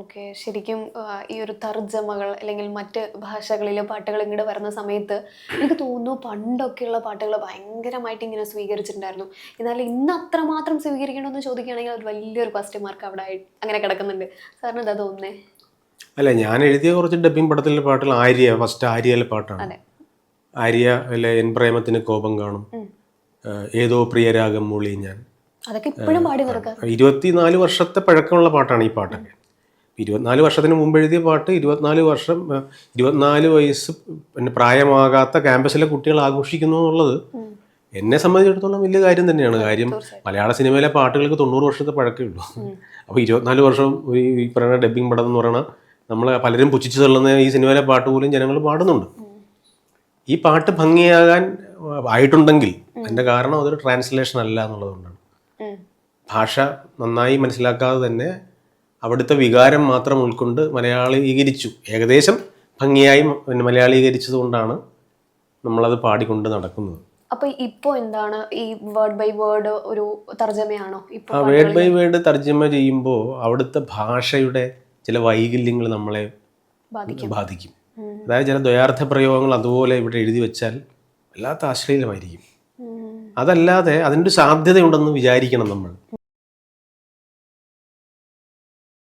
Okay ശരിക്കും ഈ ഒരു തർജമകൾ അല്ലെങ്കിൽ മറ്റ് ഭാഷകളിലെ പാട്ടുകൾ ഇങ്ങോട്ട് വരുന്ന സമയത്ത് എനിക്ക് തോന്നുന്നു പണ്ടൊക്കെയുള്ള പാട്ടുകൾ ഭയങ്കരമായിട്ട് ഇങ്ങനെ സ്വീകരിച്ചിട്ടുണ്ടായിരുന്നു. എന്നാൽ ഇന്ന് അത്രമാത്രം സ്വീകരിക്കണമെന്ന് ചോദിക്കുകയാണെങ്കിൽ അത് വലിയൊരു ക്വസ്റ്റ്യൻ മാർക്ക് അവിടെ അങ്ങനെ കിടക്കുന്നുണ്ട്. സാറിന് എന്താ തോന്നുന്നേ? അല്ല ഞാൻ എഴുതിയ കുറച്ച് ഡബ്ബിംഗ് പടത്തിലെ പാട്ടുകൾ ആര്യ ഫസ്റ്റ് ആര്യയിലെ പാട്ടാണ്. ആര്യ അല്ലെ എൻ പ്രേമത്തിന് കോപം കാണും. ഏതോ പ്രിയരാഗം മൂളി ഞാൻ. അതൊക്കെ ഇപ്പോഴും പാടി നടക്കാം ഇരുപത്തിനാല് വർഷത്തെ പഴക്കമുള്ള പാട്ടാണ് ഈ പാട്ടൊക്കെ. ഇരുപത്തിനാല് വർഷത്തിന് മുമ്പ് എഴുതിയ പാട്ട് ഇരുപത്തിനാല് വർഷം ഇരുപത്തിനാല് വയസ്സ് പിന്നെ പ്രായമാകാത്ത ക്യാമ്പസിലെ കുട്ടികൾ ആഘോഷിക്കുന്നു എന്നുള്ളത് എന്നെ സംബന്ധിച്ചിടത്തോളം വലിയ കാര്യം തന്നെയാണ്. കാര്യം മലയാള സിനിമയിലെ പാട്ടുകൾക്ക് തൊണ്ണൂറ് വർഷത്തെ പഴക്കേ ഉള്ളൂ. അപ്പോൾ ഇരുപത്തിനാല് വർഷം ഈ പറയുന്ന ഡബ്ബിംഗ് പടം എന്ന് പറയുന്ന നമ്മൾ പലരും പുച്ഛിച്ചു തള്ളുന്ന ഈ സിനിമയിലെ പാട്ട് പോലും ജനങ്ങൾ പാടുന്നുണ്ട്. ഈ പാട്ട് ഭംഗിയാകാൻ ആയിട്ടുണ്ടെങ്കിൽ അതിന്റെ കാരണം അതൊരു ട്രാൻസ്ലേഷൻ അല്ല എന്നുള്ളതുകൊണ്ടാണ്. ഭാഷ നന്നായി മനസ്സിലാക്കാതെ തന്നെ അവിടുത്തെ വികാരം മാത്രം ഉൾക്കൊണ്ട് മലയാളീകരിച്ചു. ഏകദേശം ഭംഗിയായി പിന്നെ മലയാളീകരിച്ചത് കൊണ്ടാണ് നമ്മളത് പാടിക്കൊണ്ട് നടക്കുന്നത്. അപ്പൊ ഇപ്പോ എന്താണ് ഈ വേർഡ് ബൈ വേർഡ് ഒരു തർജമയാണോ ആ വേർഡ് ബൈ വേർഡ് തർജമ ചെയ്യുമ്പോൾ അവിടുത്തെ ഭാഷയുടെ ചില വൈകല്യങ്ങൾ നമ്മളെ ബാധിക്കും. അതായത് ചില ദ്വയാർത്ഥ പ്രയോഗങ്ങൾ അതുപോലെ ഇവിടെ എഴുതി വെച്ചാൽ വല്ലാത്ത അശ്ലീലമായിരിക്കും. അതല്ലാതെ അതിന്റെ സാധ്യതയുണ്ടെന്ന് വിചാരിക്കണം നമ്മൾ.